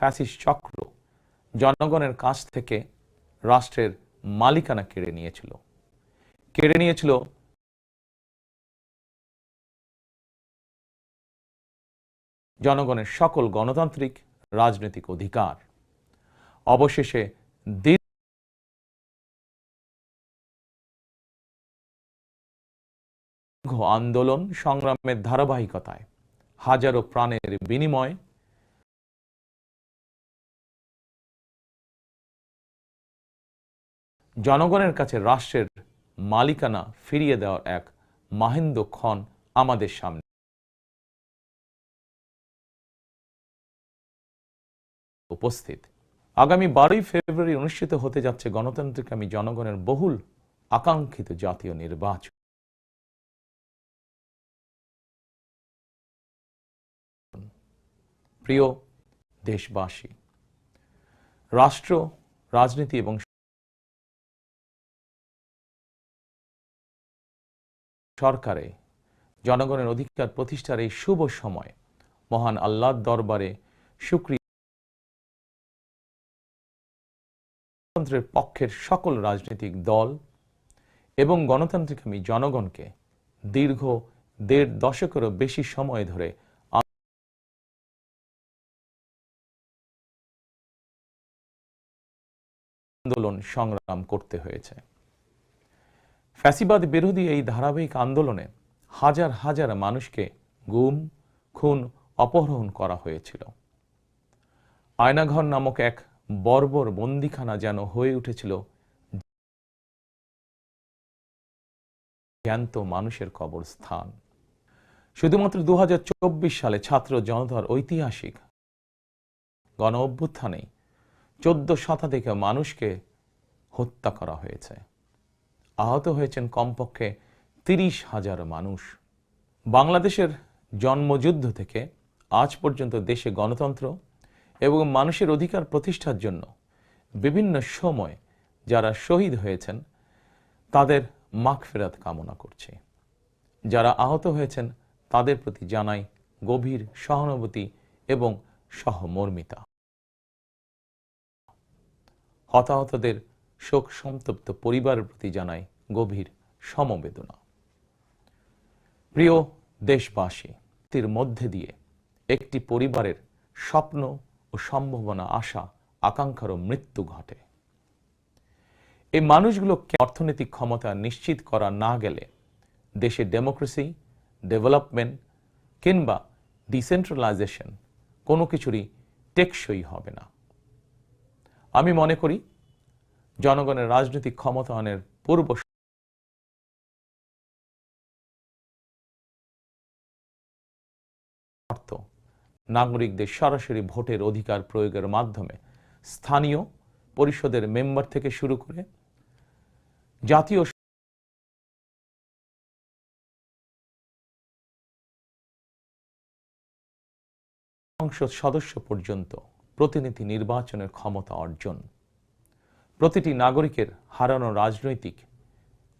Fascist চক্র জনগণের কাছ থেকে রাষ্ট্রের মালিকানা কেড়ে নিয়েছিল। কেড়ে নিয়েছিল জনগণের সকল গণতান্ত্রিক রাজনৈতিক অধিকার। অবশেষে দীর্ঘ আন্দোলন সংগ্রামের ধারাবাহিকতায় হাজারো প্রাণের বিনিময়ে জনগণের কাছে রাষ্ট্রের মালিকানা ফিরিয়ে দেওয়ার এক মাহেন্দ্র ক্ষণ আমাদের সামনে। উপস্থিত। আগামী বারোই ফেব্রুয়ারি অনুষ্ঠিত হতে যাচ্ছে গণতান্ত্রিকামী জনগণের বহুল আকাঙ্ক্ষিত জাতীয় নির্বাচন। প্রিয় দেশবাসী, রাষ্ট্র, রাজনীতি এবং সরকারে, জনগণের অধিকার প্রতিষ্ঠার এই শুভ সময়, মহান আল্লাহর দরবারে সুক্রিয়। গণতন্ত্রের পক্ষের সকল রাজনৈতিক দল এবং গণতান্ত্রিকামী জনগণকে দীর্ঘ দেড় দশকেরও বেশি সময় ধরে আন্দোলন সংগ্রাম করতে হয়েছে। ফ্যাসিবাদ বিরোধী এই ধারাবাহিক আন্দোলনে হাজার হাজার মানুষকে গুম, খুন, অপহরণ করা হয়েছিল। আয়নাঘর নামক এক বর্বর বন্দিখানা যেন হয়ে উঠেছিল জ্ঞান্ত মানুষের কবরস্থান। শুধুমাত্র দু হাজার চব্বিশ সালে ছাত্র জনতার ঐতিহাসিক গণ অভ্যুত্থানেই চোদ্দ শতাধিক মানুষকে হত্যা করা হয়েছে। আহত হয়েছেন কমপক্ষে তিরিশ হাজার মানুষ। বাংলাদেশের জন্মযুদ্ধ থেকে আজ পর্যন্ত দেশে গণতন্ত্র এবং মানুষের অধিকার প্রতিষ্ঠার জন্য বিভিন্ন সময় যারা শহীদ হয়েছেন, তাদের মাগফেরাত কামনা করছি। যারা আহত হয়েছেন, তাদের প্রতি জানাই গভীর সহানুভূতি এবং সহমর্মিতা। হতাহতদের শোক সন্তপ্ত পরিবারের প্রতি জানাই গভীর সমবেদনা। প্রিয় দেশবাসী এর মধ্যে দিয়ে একটি পরিবারের স্বপ্ন ও সম্ভাবনা, আশা, আকাঙ্ক্ষারও মৃত্যু ঘটে। এই মানুষগুলোকে অর্থনৈতিক ক্ষমতা নিশ্চিত করা না গেলে দেশে ডেমোক্রেসি, ডেভেলপমেন্ট কিংবা ডিসেন্ট্রালাইজেশন কোনো কিছুরই টেকসই হবে না। আমি মনে করি জনগণের রাজনৈতিক ক্ষমতায়নের পূর্ব শর্ত নাগরিকদের সরাসরি ভোটের অধিকার প্রয়োগের মাধ্যমে স্থানীয় পরিষদের মেম্বার থেকে শুরু করে জাতীয় সংসদ সদস্য পর্যন্ত প্রতিনিধি নির্বাচনের ক্ষমতা অর্জন। প্রতিটি নাগরিকের হারানো রাজনৈতিক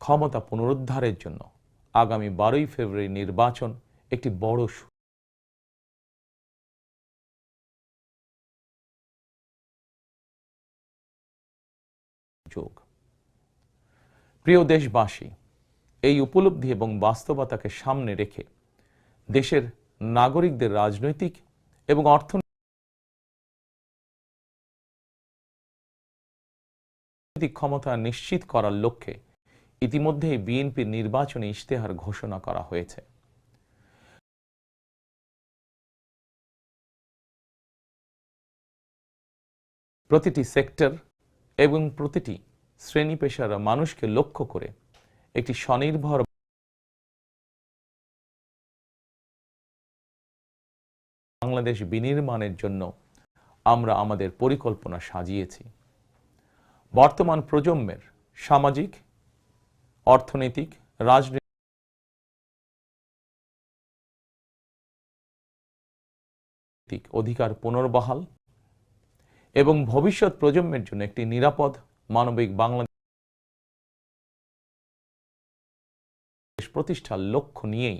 ক্ষমতা পুনরুদ্ধারের জন্য আগামী বারোই ফেব্রুয়ারি নির্বাচন একটি বড় যোগ। প্রিয় দেশবাসী, এই উপলব্ধি এবং বাস্তবতাকে সামনে রেখে দেশের নাগরিকদের রাজনৈতিক এবং অর্থনৈতিক ক্ষমতা নিশ্চিত করার লক্ষ্যে ইতিমধ্যেই বিএনপির নির্বাচনী ইশতেহার ঘোষণা করা হয়েছে। প্রতিটি সেক্টর এবং প্রতিটি শ্রেণি পেশার মানুষকে লক্ষ্য করে একটি স্বনির্ভর বাংলাদেশ বিনির্মাণের জন্য আমরা আমাদের পরিকল্পনা সাজিয়েছি। বর্তমান প্রজন্মের সামাজিক, অর্থনৈতিক, রাজনৈতিক অধিকার পুনর্বহাল এবং ভবিষ্যৎ প্রজন্মের জন্য একটি নিরাপদ মানবিক বাংলাদেশ প্রতিষ্ঠার লক্ষ্য নিয়েই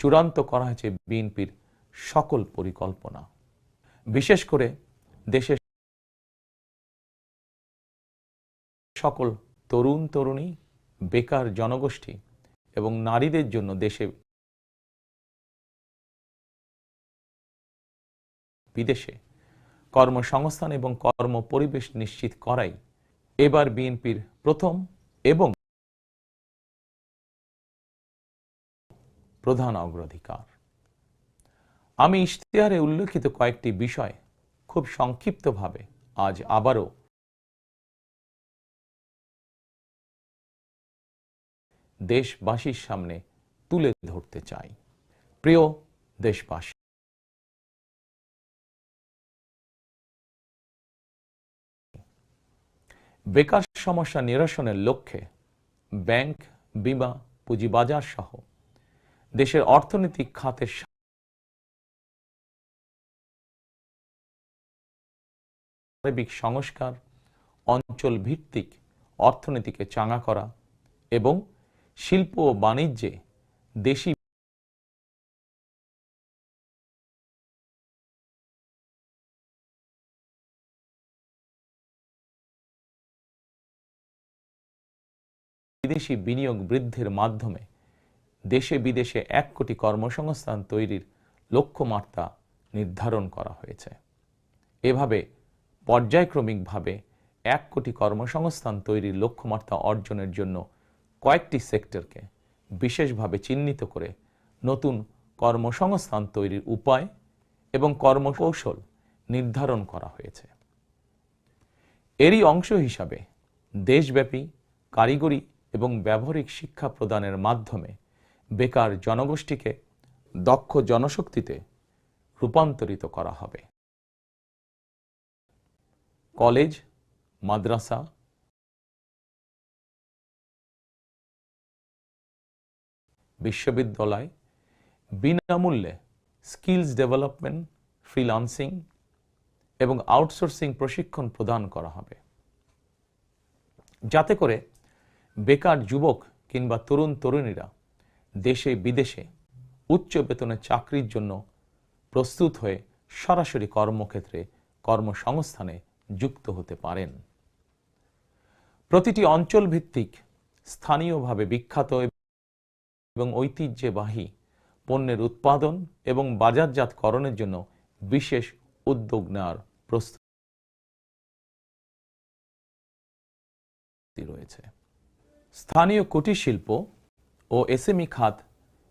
চূড়ান্ত করা হয়েছে বিএনপির সকল পরিকল্পনা। বিশেষ করে দেশের সকল তরুণ তরুণী, বেকার জনগোষ্ঠী এবং নারীদের জন্য দেশে বিদেশে কর্মসংস্থান এবং কর্ম পরিবেশ নিশ্চিত করাই এবার বিএনপির প্রথম এবং প্রধান অগ্রাধিকার। আমি ইশতেহারে উল্লেখিত কয়েকটি বিষয় খুব সংক্ষিপ্তভাবে আজ আবারও দেশবাসীর সামনে তুলে ধরতে চাই। প্রিয় দেশবাসী, বেকার সমস্যা নিরসনের লক্ষ্যে ব্যাংক, বিমা, পুঁজিবাজার সহ দেশের অর্থনৈতিক খাতের সার্বিক সংস্কার অঞ্চল ভিত্তিক অর্থনীতিকে চাঙা করা এবং শিল্প ও বাণিজ্যে দেশি বিদেশি বিনিয়োগ বৃদ্ধির মাধ্যমে দেশে বিদেশে এক কোটি কর্মসংস্থান তৈরির লক্ষ্যমাত্রা নির্ধারণ করা হয়েছে। এভাবে পর্যায়ক্রমিকভাবে এক কোটি কর্মসংস্থান তৈরির লক্ষ্যমাত্রা অর্জনের জন্য কয়েকটি সেক্টরকে বিশেষভাবে চিহ্নিত করে নতুন কর্মসংস্থান তৈরির উপায় এবং কর্মকৌশল নির্ধারণ করা হয়েছে। এরই অংশ হিসাবে দেশব্যাপী কারিগরি এবং ব্যবহারিক শিক্ষা প্রদানের মাধ্যমে বেকার জনগোষ্ঠীকে দক্ষ জনশক্তিতে রূপান্তরিত করা হবে। কলেজ, মাদ্রাসা বিশ্ববিদ্যালয় বিনামূল্যে স্কিলস ডেভেলপমেন্ট ফ্রিলান্সিং এবং আউটসোর্সিং প্রশিক্ষণ প্রদান করা হবে। যাতে করে বেকার যুবক কিংবা তরুণ তরুণীরা দেশে বিদেশে উচ্চ বেতনে চাকরির জন্য প্রস্তুত হয়ে সরাসরি কর্মক্ষেত্রে কর্মসংস্থানে যুক্ত হতে পারেন। প্রতিটি অঞ্চল ভিত্তিক স্থানীয়ভাবে বিখ্যাত এবং ঐতিহ্যবাহী পণ্যের উৎপাদন এবং বাজারজাতকরণের জন্য বিশেষ উদ্যোগ নেওয়ার প্রস্তুতি রয়েছে। স্থানীয় কুটির শিল্প ও এসএমই খাত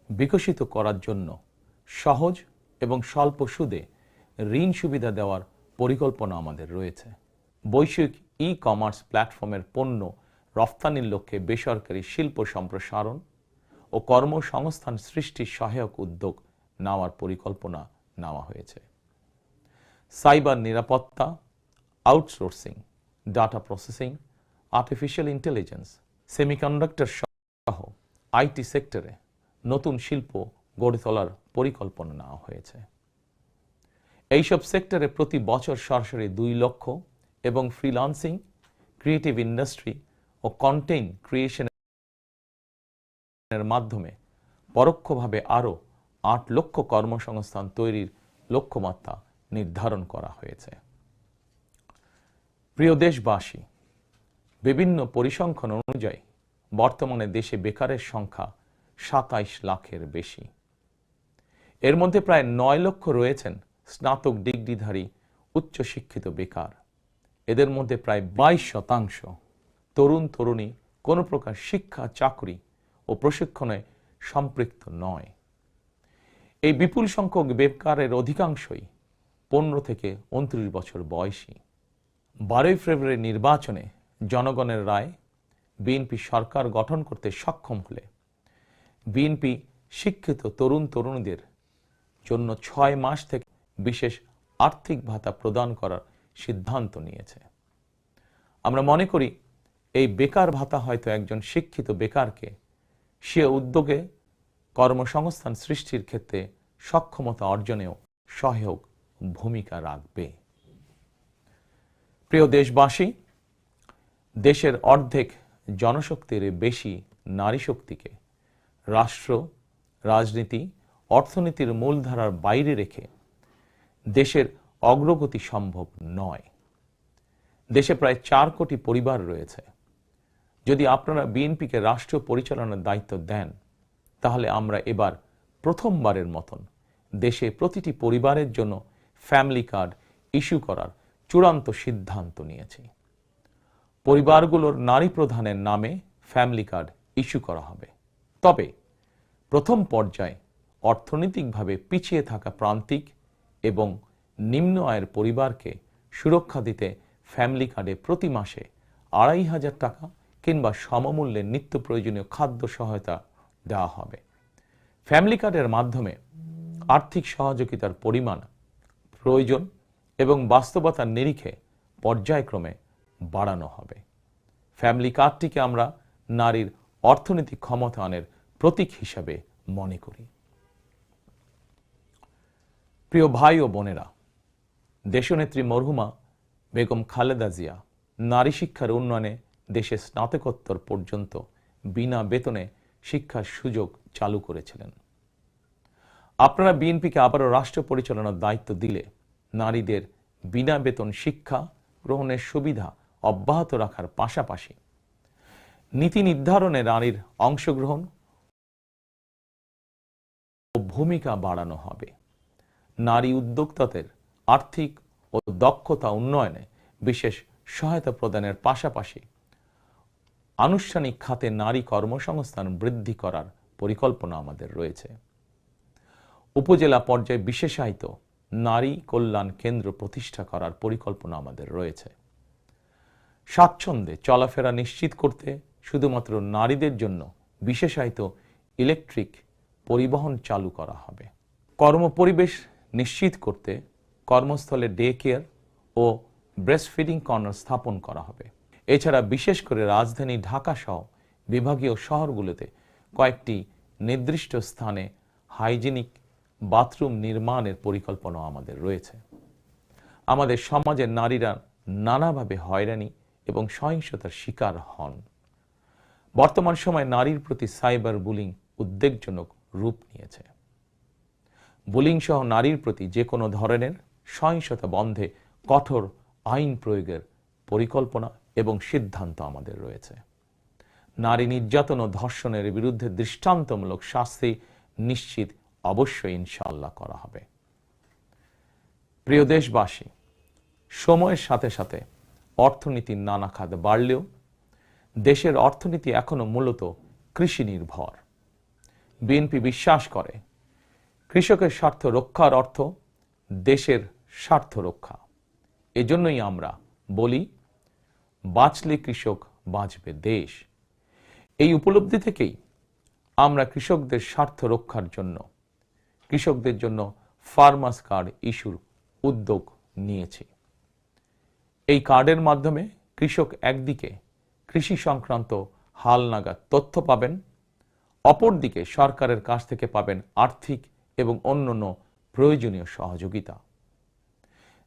বিকশিত করার জন্য সহজ এবং স্বল্প সুদে ঋণ সুবিধা দেওয়ার পরিকল্পনা আমাদের রয়েছে। বৈশ্বিক ই কমার্স প্ল্যাটফর্মের পণ্য রফতানির লক্ষ্যে বেসরকারি শিল্প সম্প্রসারণ ও কর্মসংস্থান সৃষ্টির সহায়ক উদ্যোগ নেওয়ার পরিকল্পনা নেওয়া হয়েছে। সাইবার নিরাপত্তা, outsourcing, data processing, artificial intelligence, semiconductor সহ আইটি সেক্টরে নতুন শিল্প গড়ে তোলার পরিকল্পনা নেওয়া হয়েছে। এইসব সেক্টরে প্রতি বছর সরাসরি দুই লক্ষ এবং ফ্রিলান্সিং ক্রিয়েটিভ ইন্ডাস্ট্রি ও কন্টেন্ট ক্রিয়েশনের মাধ্যমে পরোক্ষভাবে আরও আট লক্ষ কর্মসংস্থান তৈরির লক্ষ্যমাত্রা নির্ধারণ করা হয়েছে। প্রিয় দেশবাসী, বিভিন্ন পরিসংখ্যান অনুযায়ী বর্তমানে দেশে বেকারের সংখ্যা সাতাইশ লাখের বেশি। এর মধ্যে প্রায় নয় লক্ষ রয়েছেন স্নাতক ডিগ্রিধারী উচ্চশিক্ষিত বেকার। এদের মধ্যে প্রায় বাইশ শতাংশ তরুণ তরুণী কোনো প্রকার শিক্ষা চাকরি ও প্রশিক্ষণে সম্পৃক্ত নয়। এই বিপুল সংখ্যক বেকারের অধিকাংশই পনেরো থেকে উনত্রিশ বছর বয়সী। বারোই ফেব্রুয়ারি নির্বাচনে জনগণের রায়, বিএনপি সরকার গঠন করতে সক্ষম হলে বিএনপি শিক্ষিত তরুণ তরুণীদের জন্য ছয় মাস থেকে বিশেষ আর্থিক ভাতা প্রদান করার সিদ্ধান্ত নিয়েছে। আমরা মনে করি, এই বেকার ভাতা হয়তো একজন শিক্ষিত বেকারকে সে উদ্যোগে কর্মসংস্থান সৃষ্টির ক্ষেত্রে সক্ষমতা অর্জনেও সহায়ক ভূমিকা রাখবে। প্রিয় দেশবাসী, দেশের অর্ধেক জনশক্তির বেশি নারী শক্তিকে রাষ্ট্র, রাজনীতি, অর্থনীতির মূলধারার বাইরে রেখে দেশের অগ্রগতি সম্ভব নয়। দেশে প্রায় চার কোটি পরিবার রয়েছে। যদি আপনারা বিএনপিকে রাষ্ট্র পরিচালনার দায়িত্ব দেন, তাহলে আমরা এবার প্রথমবারের মতন দেশে প্রতিটি পরিবারের জন্য ফ্যামিলি কার্ড ইস্যু করার চূড়ান্ত সিদ্ধান্ত নিয়েছি। পরিবারগুলোর নারী প্রধানের নামে ফ্যামিলি কার্ড ইস্যু করা হবে। তবে প্রথম পর্যায়ে অর্থনৈতিকভাবে পিছিয়ে থাকা প্রান্তিক এবং নিম্ন আয়ের পরিবারকে সুরক্ষা দিতে ফ্যামিলি কার্ডে প্রতি মাসে আড়াই হাজার টাকা কিংবা সমমূল্যের নিত্য প্রয়োজনীয় খাদ্য সহায়তা দেওয়া হবে। ফ্যামিলি কার্ডের মাধ্যমে আর্থিক সহযোগিতার পরিমাণ, প্রয়োজন এবং বাস্তবতার নিরিখে পর্যায়ক্রমে বাড়ানো হবে। ফ্যামিলি কার্ডটিকে আমরা নারীর অর্থনৈতিক ক্ষমতায়নের প্রতীক হিসাবে মনে করি। প্রিয় ভাই ও বোনেরা, দেশনেত্রী মরহুমা বেগম খালেদা জিয়া নারী শিক্ষার উন্নয়নে দেশে স্নাতকোত্তর পর্যন্ত বিনা বেতনে শিক্ষার সুযোগ চালু করেছিলেন। আপনারা বিএনপিকে আবারও রাষ্ট্র পরিচালনার দায়িত্ব দিলে নারীদের বিনা বেতন শিক্ষা গ্রহণের সুবিধা অব্যাহত রাখার পাশাপাশি নীতি নির্ধারণে নারীর অংশগ্রহণ ও ভূমিকা বাড়ানো হবে। নারী উদ্যোক্তাদের আর্থিক ও দক্ষতা উন্নয়নে বিশেষ সহায়তা প্রদানের পাশাপাশি আনুষ্ঠানিক খাতে নারী কর্মসংস্থান বৃদ্ধি করার পরিকল্পনা আমাদের রয়েছে। উপজেলা পর্যায়ে বিশেষায়িত নারী কল্যাণ কেন্দ্র প্রতিষ্ঠা করার পরিকল্পনা আমাদের রয়েছে। স্বাচ্ছন্দ্যে চলাফেরা নিশ্চিত করতে শুধুমাত্র নারীদের জন্য বিশেষায়িত ইলেকট্রিক পরিবহন চালু করা হবে। কর্মপরিবেশ নিশ্চিত করতে কর্মস্থলে ডে কেয়ার ও ব্রেস্ট ফিডিং কর্নার স্থাপন করা হবে। এছাড়া বিশেষ করে রাজধানী ঢাকা সহ বিভাগীয় শহরগুলোতে কয়েকটি নির্দিষ্ট স্থানে হাইজিনিক বাথরুম নির্মাণের পরিকল্পনা আমাদের রয়েছে। আমাদের সমাজের নারীরা নানাভাবে হয়রানি এবং সহিংসতার শিকার হন। বর্তমান সময়ে নারীর প্রতি সাইবার বুলিং উদ্বেগজনক রূপ নিয়েছে। বুলিং সহ নারীর প্রতি যে কোনো ধরনের সহিংসতা বন্ধে কঠোর আইন প্রয়োগের পরিকল্পনা এবং সিদ্ধান্ত আমাদের রয়েছে। নারী নির্যাতন ও ধর্ষণের বিরুদ্ধে দৃষ্টান্তমূলক শাস্তি নিশ্চিত অবশ্যই ইনশাল্লাহ করা হবে। প্রিয় দেশবাসী, সময়ের সাথে সাথে অর্থনীতির নানা খাত বাড়লেও দেশের অর্থনীতি এখনও মূলত কৃষি নির্ভর বিএনপি বিশ্বাস করে, কৃষকের স্বার্থ রক্ষার অর্থ দেশের স্বার্থ রক্ষা। এজন্যই আমরা বলি বাঁচলে কৃষক বাঁচবে দেশ। এই উপলব্ধি থেকেই আমরা কৃষকদের স্বার্থ রক্ষার জন্য, কৃষকদের জন্য ফার্মাস কার্ড ইস্যুর উদ্যোগ নিয়েছি। এই কার্ডের মাধ্যমে কৃষক একদিকে কৃষি সংক্রান্ত হালনাগাদ তথ্য পাবেন, অপরদিকে সরকারের কাছ থেকে পাবেন আর্থিক এবং অন্যান্য প্রয়োজনীয় সহযোগিতা।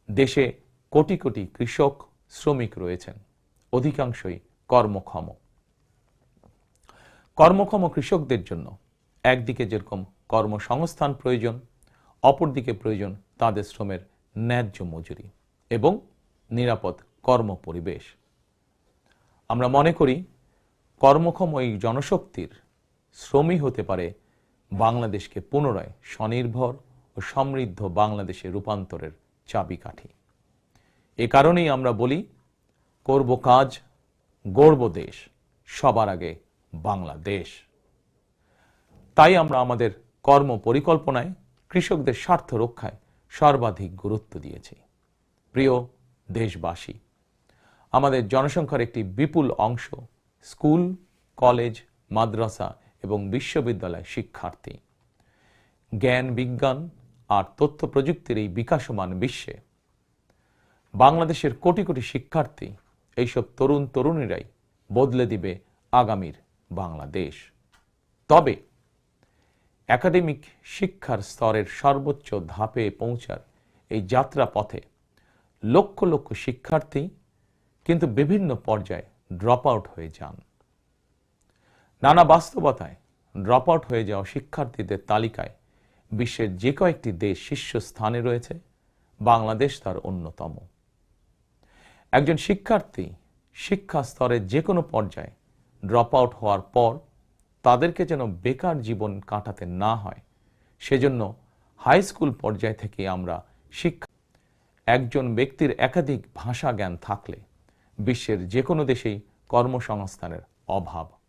দেশে কোটি কোটি কৃষক, শ্রমিক রয়েছেন। অধিকাংশই কর্মক্ষম। কর্মক্ষম কৃষকদের জন্য একদিকে যেরকম কর্মসংস্থান প্রয়োজন, অপরদিকে প্রয়োজন তাদের শ্রমের ন্যায্য মজুরি এবং নিরাপদ কর্ম পরিবেশ আমরা মনে করি কর্মক্ষম এই জনশক্তির শ্রমই হতে পারে বাংলাদেশকে পুনরায় স্বনির্ভর ও সমৃদ্ধ বাংলাদেশে রূপান্তরের চাবিকাঠি। এ কারণেই আমরা বলি করব কাজ গর্ব দেশ, সবার আগে বাংলাদেশ। তাই আমরা আমাদের কর্ম পরিকল্পনায় কৃষকদের স্বার্থ রক্ষায় সর্বাধিক গুরুত্ব দিয়েছি। প্রিয় দেশবাসী, আমাদের জনসংখ্যার একটি বিপুল অংশ স্কুল, কলেজ, মাদ্রাসা এবং বিশ্ববিদ্যালয় শিক্ষার্থী। জ্ঞান, বিজ্ঞান আর তথ্য প্রযুক্তির এই বিকাশমান বিশ্বে বাংলাদেশের কোটি কোটি শিক্ষার্থী এইসব তরুণ তরুণীরাই বদলে দিবে আগামীর বাংলাদেশ। তবে একাডেমিক শিক্ষার স্তরের সর্বোচ্চ ধাপে পৌঁছার এই যাত্রা পথে লক্ষ লক্ষ শিক্ষার্থী কিন্তু বিভিন্ন পর্যায়ে ড্রপ আউট হয়ে যান। নানা বাস্তবতায় ড্রপ আউট হয়ে যাওয়া শিক্ষার্থীদের তালিকায় বিশ্বের যে কয়েকটি দেশ শীর্ষস্থানে রয়েছে, বাংলাদেশ তার অন্যতম। একজন শিক্ষার্থী শিক্ষা স্তরে যে কোনো পর্যায়ে ড্রপ আউট হওয়ার পর তাদেরকে যেন বেকার জীবন কাটাতে না হয়। সেজন্য হাই স্কুল পর্যায় থেকে আমরা শিক্ষা একজন ব্যক্তির একাধিক ভাষা জ্ঞান থাকলে বিশ্বের যে কোনো দেশেই কর্মসংস্থানের অভাব